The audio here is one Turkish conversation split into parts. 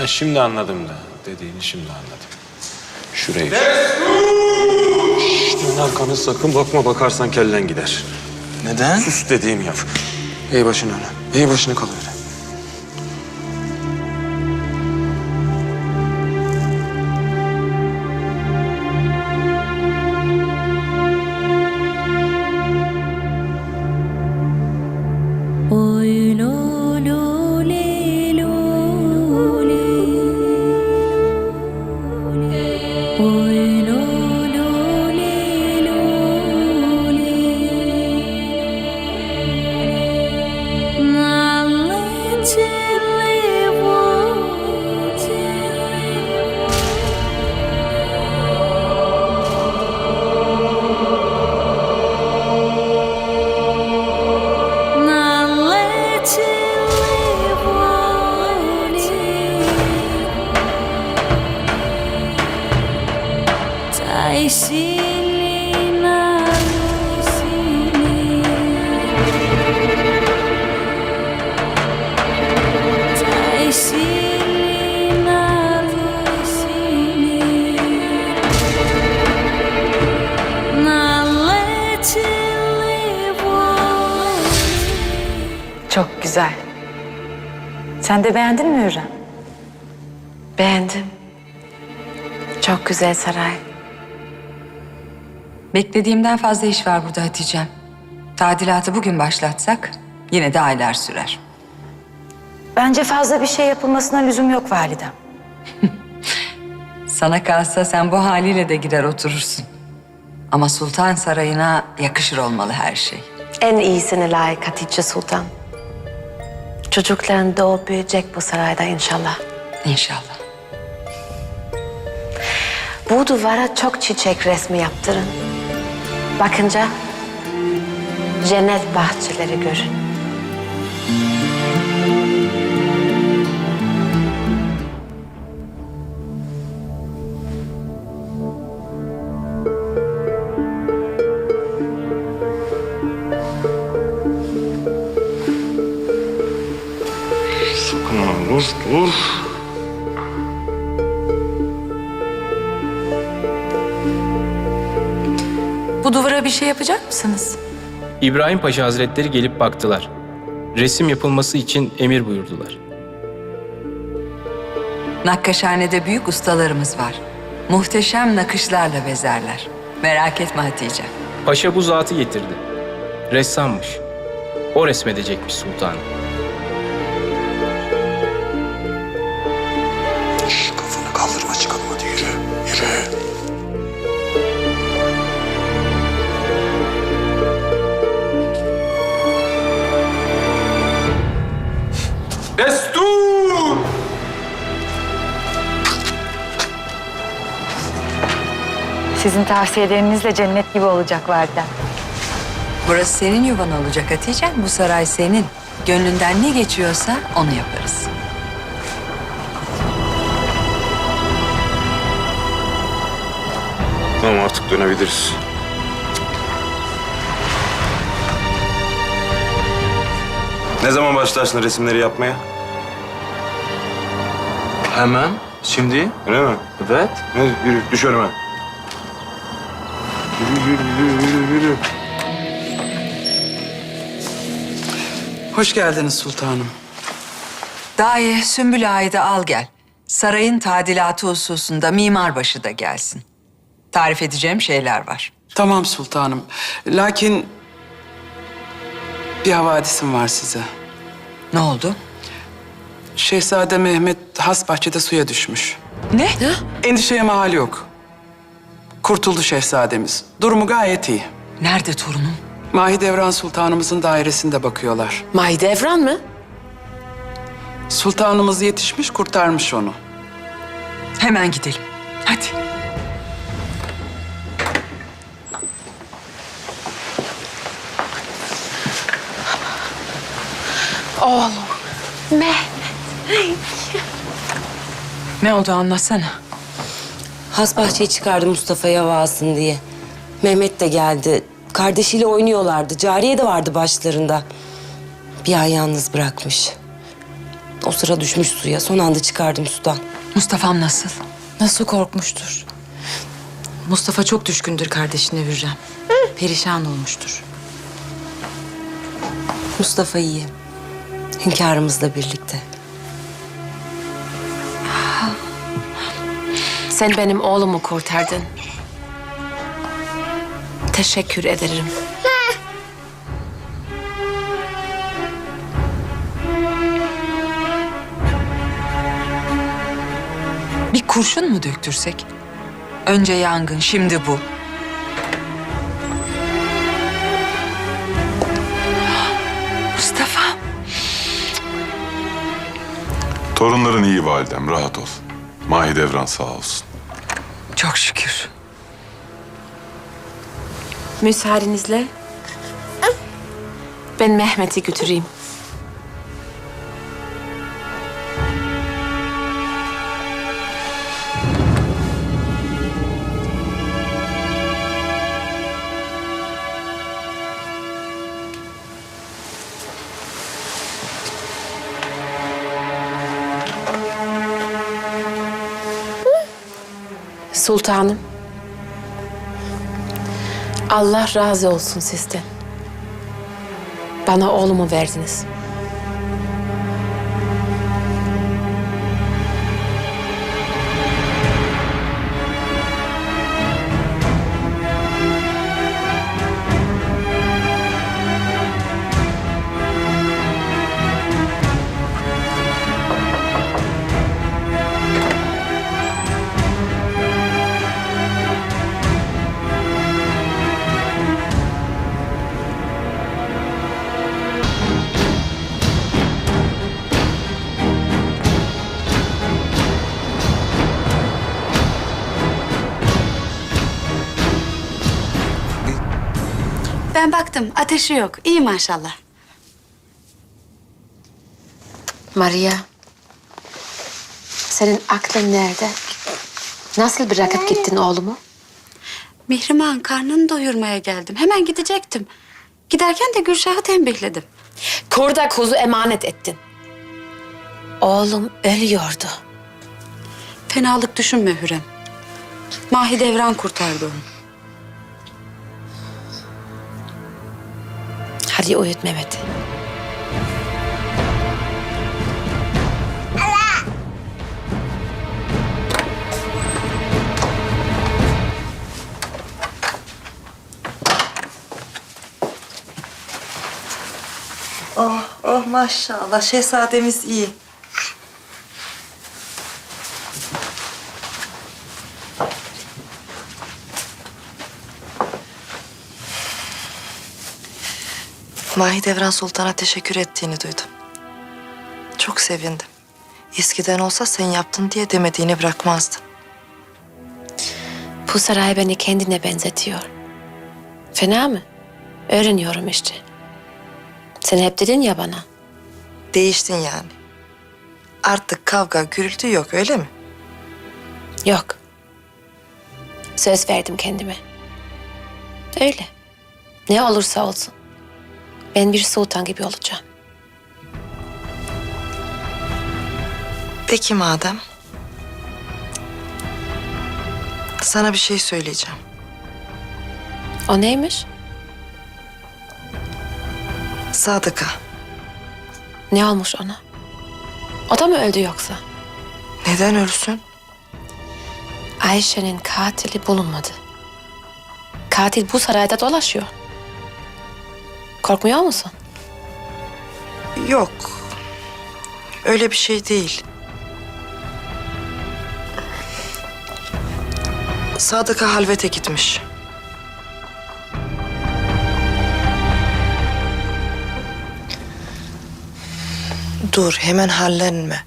Ha, şimdi anladım da. Dediğini şimdi anladım. Şurayı. Şşt, dön arkanı sakın bakma bakarsan kellen gider. Neden? Sus dediğimi yap. Eğ başını öne. Eğ başını kal Sen de beğendin mi Hürrem? Beğendim. Çok güzel saray. Beklediğimden fazla iş var burada Hatice'm. Tadilatı bugün başlatsak yine de aylar sürer. Bence fazla bir şey yapılmasına lüzum yok validem. Sana kalsa sen bu haliyle de gider oturursun. Ama Sultan Sarayı'na yakışır olmalı her şey. En iyisine layık Hatice Sultan. Çocukların doğup büyüyecek bu sarayda inşallah. İnşallah. Bu duvara çok çiçek resmi yaptırın. Bakınca cennet bahçeleri görün. Dur, dur. Bu duvara bir şey yapacak mısınız? İbrahim Paşa Hazretleri gelip baktılar. Resim yapılması için emir buyurdular. Nakkaşhanede büyük ustalarımız var. Muhteşem nakışlarla bezerler. Merak etme Hatice. Paşa bu zatı getirdi. Ressammış. O resmedecekmiş sultanım. Sizin tavsiyelerinizle cennet gibi olacak validem. Burası senin yuvan olacak Hatice. Bu saray senin. Gönlünden ne geçiyorsa onu yaparız. Tamam artık dönebiliriz. Ne zaman başlarsın resimleri yapmaya? Hemen. Şimdi. Öyle mi? Evet. Hadi yürü, düş önüme. Yürü, yürü, yürü, yürü, yürü. Hoş geldiniz sultanım. Dahi Sümbül Ağa'yı da al gel. Sarayın tadilatı hususunda mimarbaşı da gelsin. Tarif edeceğim şeyler var. Tamam sultanım. Lakin bir havadisim var size. Ne oldu? Şehzade Mehmet has bahçede suya düşmüş. Ne? Endişeye mahal yok. Kurtuldu şehzademiz. Durumu gayet iyi. Nerede torunum? Mahidevran Sultanımızın dairesinde bakıyorlar. Mahidevran mı? Sultanımız yetişmiş, kurtarmış onu. Hemen gidelim. Hadi. Mehmet. Ne oldu anlatsana. Has bahçeyi çıkardı Mustafa'ya hava alsın diye. Mehmet de geldi. Kardeşiyle oynuyorlardı. Cariye de vardı başlarında. Bir ay yalnız bırakmış. O sıra düşmüş suya. Son anda çıkardım sudan. Mustafa'm nasıl? Nasıl korkmuştur? Mustafa çok düşkündür kardeşine Hürrem. Perişan olmuştur. Mustafa iyi. Hünkârımızla birlikte. Sen benim oğlumu kurtardın. Teşekkür ederim. Bir kurşun mu döktürsek? Önce yangın, şimdi bu. Mustafa. Torunların iyi validem, rahat ol. Mahidevran sağ olsun. Çok şükür. Müsaadenizle ben Mehmet'i götüreyim. Sultanım. Allah razı olsun sizden. Bana oğlumu verdiniz. Baktım ateşi yok. İyi maşallah. Maria. Senin aklın nerede? Nasıl bırakıp gittin oğlumu? Mihrimah'ın karnını doyurmaya geldim. Hemen gidecektim. Giderken de Gülşah'ı tembihledim. Kurda kuzu emanet ettin. Oğlum ölüyordu. Fenalık düşünme Hürrem. Mahidevran kurtardı onu. Hadi uyut Mehmet'i. Oh, oh maşallah. Şehzademiz iyi. Mahidevran Sultan'a teşekkür ettiğini duydum. Çok sevindim. Eskiden olsa sen yaptın diye demediğini bırakmazdı. Bu saray beni kendine benzetiyor. Fena mı? Öğreniyorum işte. Sen hep dedin ya bana. Değiştin yani. Artık kavga, gürültü yok öyle mi? Yok. Söz verdim kendime. Öyle. Ne olursa olsun. Ben bir sultan gibi olacağım. Peki madem. Sana bir şey söyleyeceğim. O neymiş? Sadıka. Ne olmuş ona? O da mı öldü yoksa? Neden ölsün? Ayşe'nin katili bulunmadı. Katil bu sarayda dolaşıyor. Korkmuyor musun? Yok. Öyle bir şey değil. Sadık'a halvete gitmiş. Dur, hemen hallenme.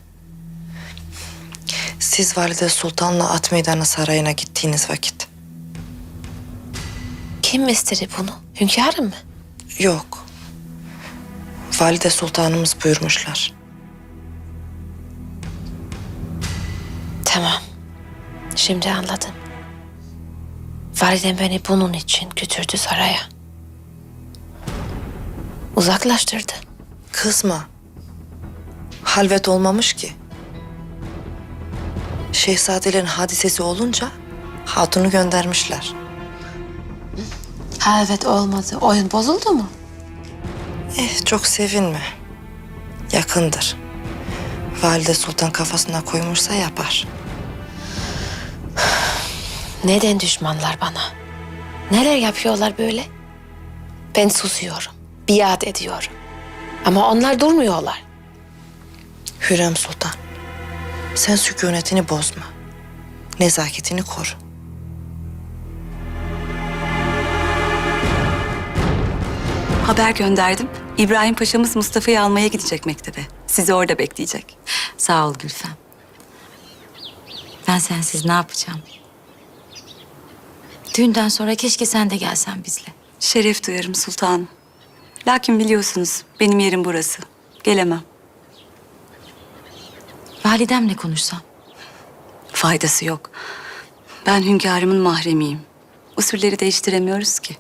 Siz Valide Sultan'la At Meydanı Sarayı'na gittiğiniz vakit. Kim istedi bunu? Hünkârım mı? Yok. Valide Sultanımız buyurmuşlar. Tamam. Şimdi anladım. Validem beni bunun için götürdü saraya. Uzaklaştırdı. Kızma. halvet olmamış ki. Şehzadelerin hadisesi olunca hatunu göndermişler. Ha evet olmadı. Oyun bozuldu mu? Eh çok sevinme. Yakındır. Valide Sultan kafasına koymuşsa yapar. Neden düşmanlar bana? Neler yapıyorlar böyle? Ben susuyorum. Biat ediyorum. Ama onlar durmuyorlar. Hürrem Sultan, sen sükunetini bozma. Nezaketini koru. Haber gönderdim. İbrahim Paşa'mız Mustafa'yı almaya gidecek mektebe. Sizi orada bekleyecek. Sağ ol Gülfem. Ben sensiz ne yapacağım? Düğünden sonra keşke sen de gelsen bizle. Şeref duyarım sultanım. Lakin biliyorsunuz benim yerim burası. Gelemem. Validemle konuşsam. Faydası yok. Ben hünkârımın mahremiyim. Usulleri değiştiremiyoruz ki.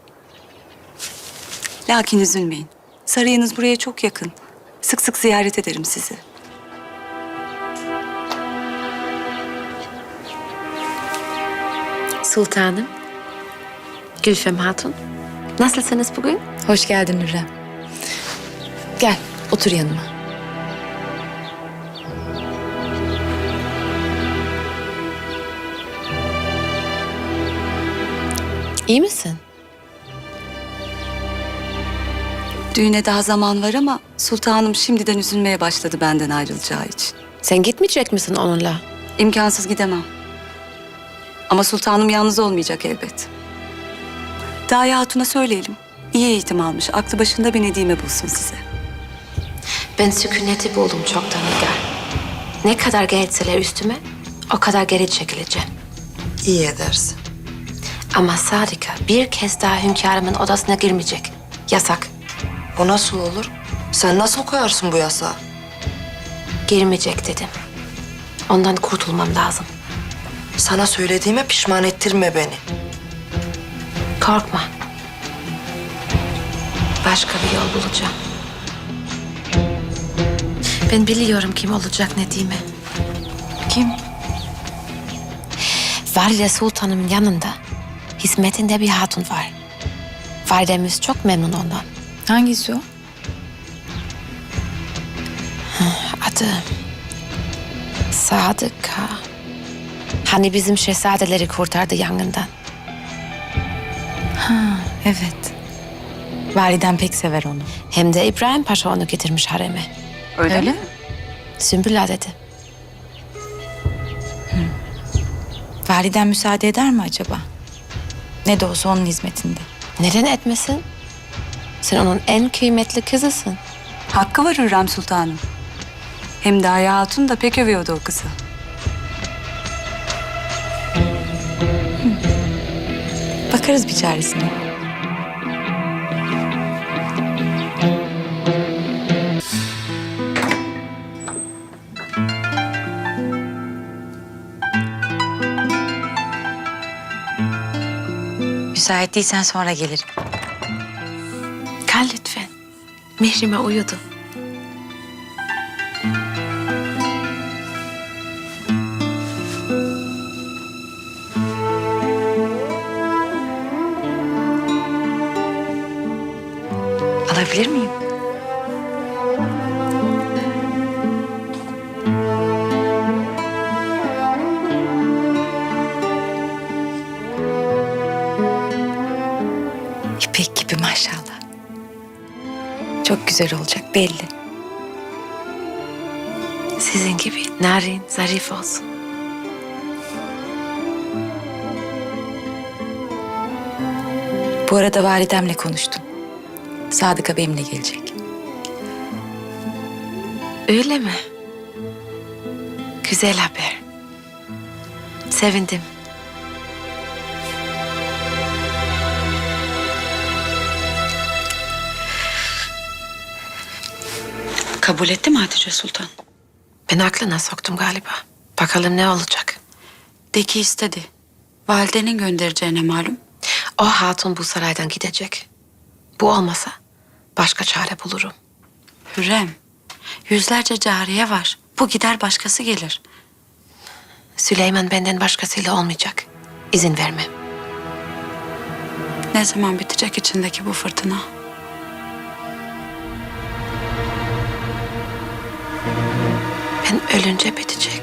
Lakin üzülmeyin. Sarayınız buraya çok yakın. Sık sık ziyaret ederim sizi. Sultanım. Gülfem Hatun. Nasılsınız bugün? Hoş geldin Hürrem. Gel, otur yanıma. İyi misin? Düğüne daha zaman var ama sultanım şimdiden üzülmeye başladı benden ayrılacağı için. Sen gitmeyecek misin onunla? İmkansız gidemem. Ama sultanım yalnız olmayacak elbet. Daya Hatun'a söyleyelim. İyi eğitim almış. Aklı başında bir Nedime bulsun size. Ben sükuneti buldum çoktan Nigar. Ne kadar gelseler üstüme o kadar geri çekileceğim. İyi edersin. Ama Sadika bir kez daha hünkârımın odasına girmeyecek. Yasak. Bu nasıl olur? Sen nasıl koyarsın bu yasağı? Girmeyecek dedim. Ondan kurtulmam lazım. Sana söylediğime pişman ettirme beni. Korkma. Başka bir yol bulacağım. Ben biliyorum kim olacak Nedime. Kim? Valide Sultanımın yanında hizmetinde bir hatun var. Validemiz çok memnun ondan. Hangisi o? Adı Sadıka. Hani bizim şehzadeleri kurtardı yangından. Evet. Validem pek sever onu. Hem de İbrahim Paşa onu getirmiş hareme. Öyle, mi? Sümbüla dedi. Validem müsaade eder mi acaba? Ne de olsa onun hizmetinde. Neden etmesin? Sen onun en kıymetli kızısın. Hakkı var Hürrem Sultanım. Hem Daya Hatun da pek övüyordu o kızı. Bakarız bir çaresine. Müsait değilsen sonra gelirim. Mihrime uyudu. Güzel olacak belli. Sizin gibi narin, zarif olsun. Bu arada validemle konuştum. Sadıka benimle gelecek. Öyle mi? Güzel haber. Sevindim. Kabul etti mi Hatice Sultan? Ben aklına soktum galiba. Bakalım ne olacak. De ki istedi. Validenin göndereceğine malum. O hatun bu saraydan gidecek. Bu olmasa başka çare bulurum. Hürrem, Yüzlerce cariye var. Bu gider başkası gelir. Süleyman benden başkasıyla olmayacak. İzin vermem. Ne zaman bitecek içindeki bu fırtına? Ben ölünce bitecek.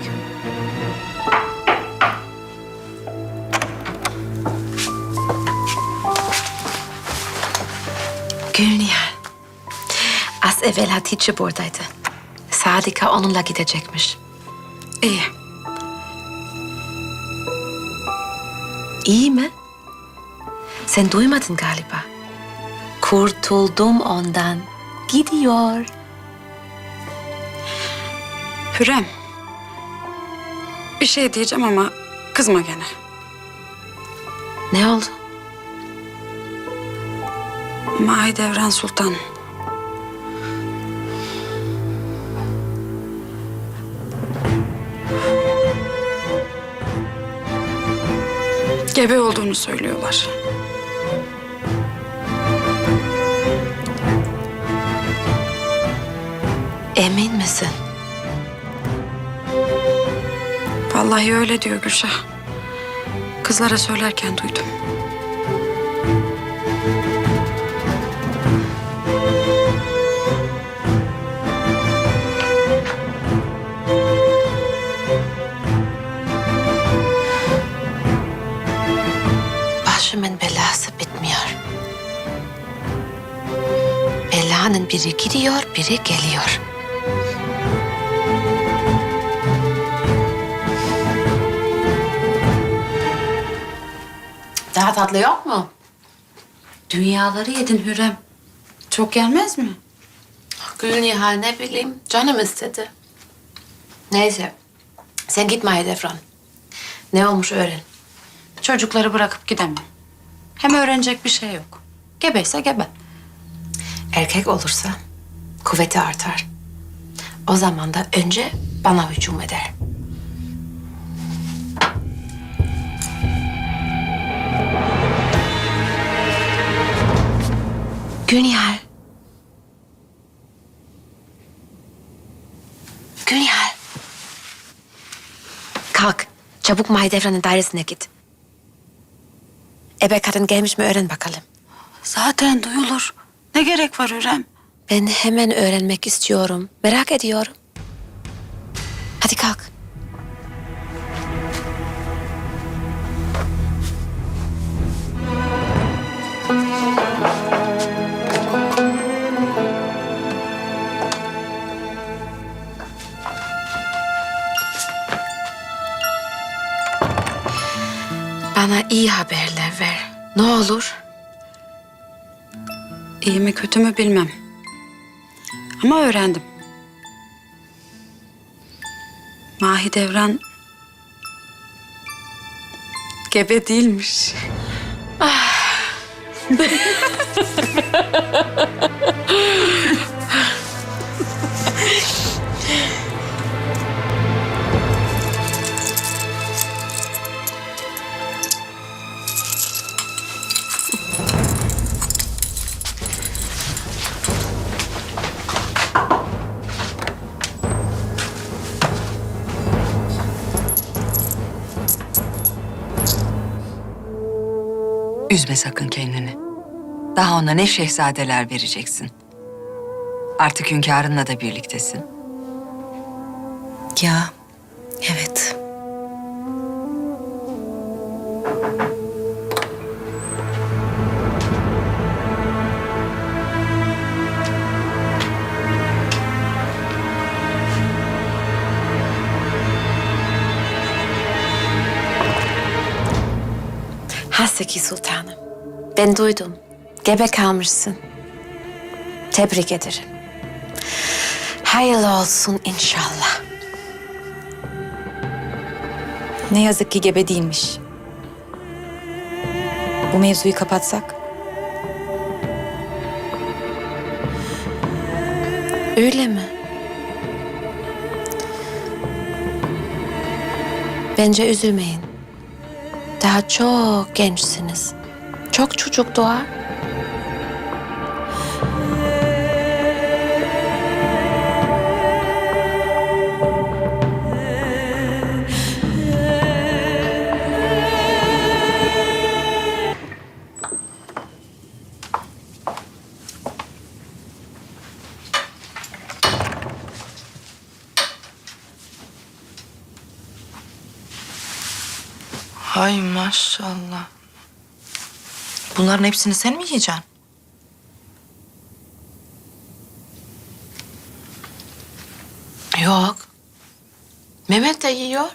Gülnihal. Az evvel Hatice buradaydı. Sadika onunla gidecekmiş. İyi. İyi mi? Sen duymadın galiba. Kurtuldum ondan. Gidiyor. Hürrem. Bir şey diyeceğim ama kızma gene. Ne oldu? Mahidevran Sultan. Gebe olduğunu söylüyorlar. Emin misin? Vallahi öyle diyor Gülşah. Kızlara söylerken duydum. Başımın belası bitmiyor. Belanın biri gidiyor, biri geliyor. Daha tatlı yok mu? Dünyaları yedin Hürrem. Çok gelmez mi? Gülnihal ne bileyim, canım istedi. Neyse, sen git Mahidevran. Ne olmuş öğren. Çocukları bırakıp gidemem. Hem öğrenecek bir şey yok. Gebeyse gebe. Erkek olursa kuvveti artar. O zaman da önce bana hücum eder. Gülnihal. Gülnihal. Kalk. Çabuk Mahidevran'ın dairesine git. Ebe kadın gelmiş mi öğren bakalım. Zaten duyulur. Ne gerek var Hürrem? Ben hemen öğrenmek istiyorum. Merak ediyorum. Hadi kalk. Ne olur. İyi mi kötü mü bilmem. Ama öğrendim. Mahidevran gebe değilmiş. Üzme sakın kendini. Daha ona ne şehzadeler vereceksin. Artık hünkârınla da birliktesin. Ya evet. Haseki Sultanım. Ben duydum. Gebe kalmışsın. Tebrik ederim. Hayırlı olsun inşallah. Ne yazık ki gebe değilmiş. Bu mevzuyu kapatsak? Öyle mi? Bence üzülmeyin. Daha çok gençsiniz. Çok çocuk doğar. Hay maşallah. Bunların hepsini sen mi yiyeceksin? Yok. Mehmet de yiyor.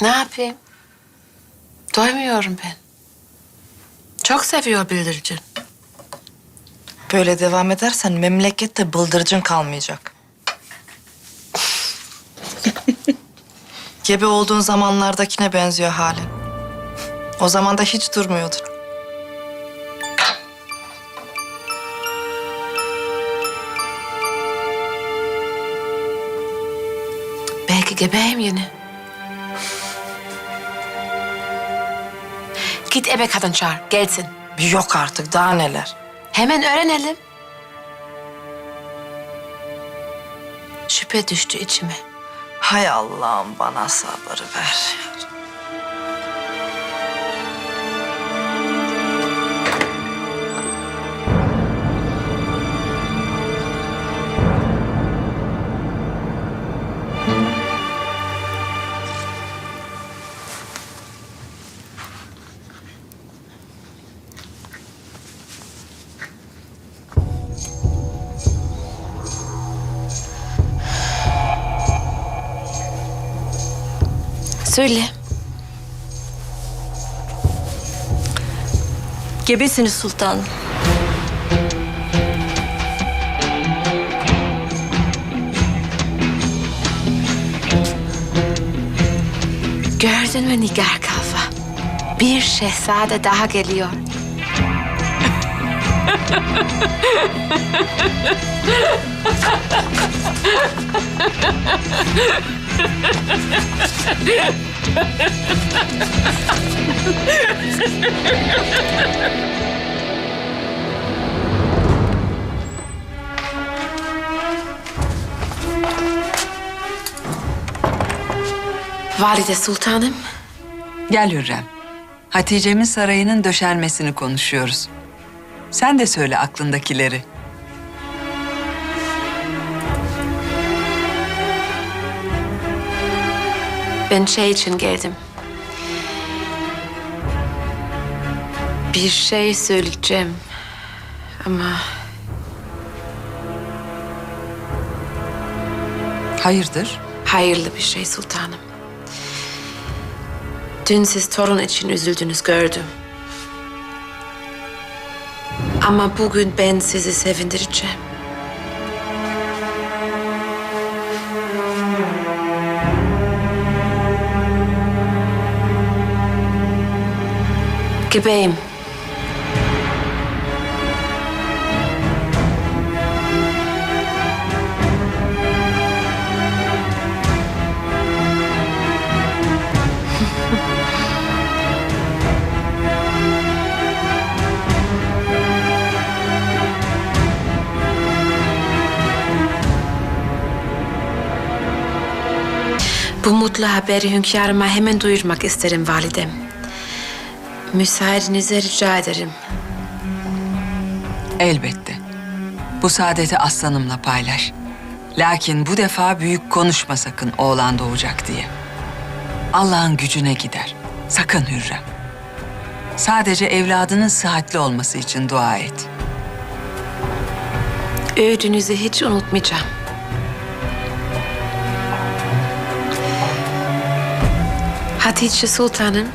Ne yapayım? Doymuyorum ben. Çok seviyor bildircin. Böyle devam edersen memlekette bıldırcın kalmayacak. Gebe olduğun zamanlardakine benziyor halin. O zaman da hiç durmuyordun. Belki gebeyim yine. Git ebe kadın çağır, gelsin. Yok artık daha neler. Hemen öğrenelim. Şüphe düştü içime. Hay Allah'ım bana sabır ver. Söyle. Gebesiniz sultanım. Gördün mü Nigar Kalfa? Bir şehzade daha geliyor. Valide Sultanım, Gel Hürrem. Hatice'min sarayının döşenmesini konuşuyoruz. Sen de söyle aklındakileri. Ben şey için geldim. Bir şey söyleyeceğim ama Hayırdır? hayırlı bir şey sultanım. Dün siz torun için üzüldünüz gördüm. Ama bugün ben sizi sevindireceğim. Gebeyim. Bu mutlu haberi hünkârıma hemen duyurmak isterim validem. Müsaadenizi rica ederim. Elbette. Bu saadeti aslanımla paylaş. Lakin bu defa büyük konuşma sakın oğlan doğacak diye. Allah'ın gücüne gider. Sakın Hürrem. Sadece evladının sıhhatli olması için dua et. Öğüdünüzü hiç unutmayacağım. Hatice Sultanım,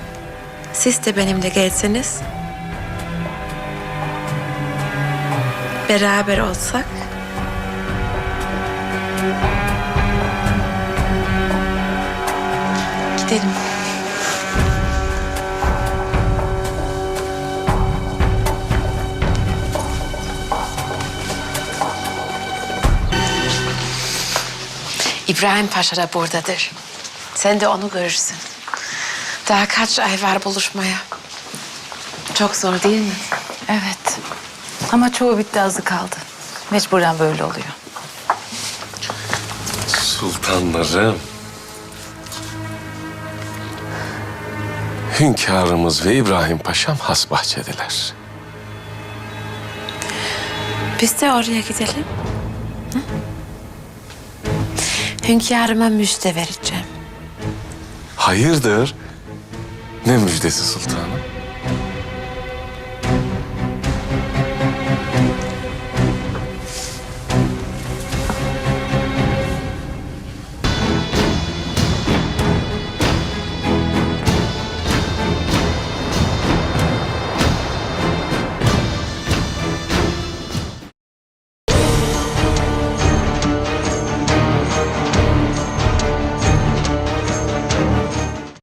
siz de benimle gelseniz. Beraber olsak. Gidelim. İbrahim Paşa da buradadır. Sen de onu görürsün. Daha kaç ay var buluşmaya. Çok zor değil mi? Evet. Ama çoğu bitti azı kaldı. Mecburen böyle oluyor. Sultanlarım. Hünkârımız ve İbrahim Paşam has bahçedeler. Biz de oraya gidelim. Hı? Hünkârıma müjde vereceğim. Hayırdır? Ne müjdesi sultanım?